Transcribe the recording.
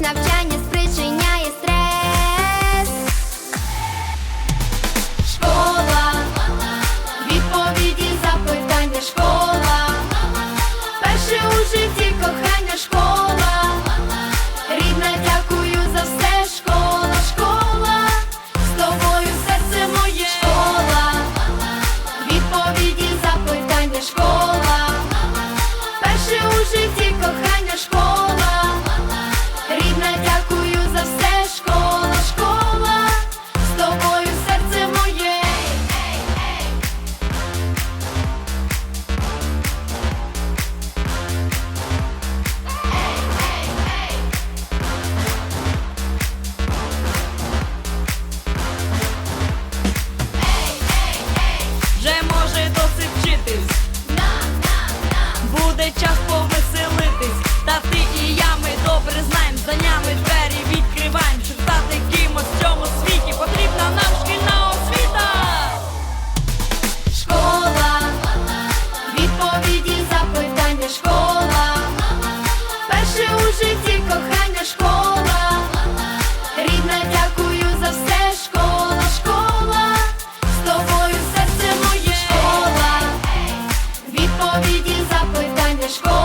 навчання. Коли час повеселитись, та ти і я ми добре знаємо, за нами двері відкриваємо, щоб стати кимось в цьому світі потрібна нам шкільна освіта. Школа, відповіді, запитання, школа. Będziesz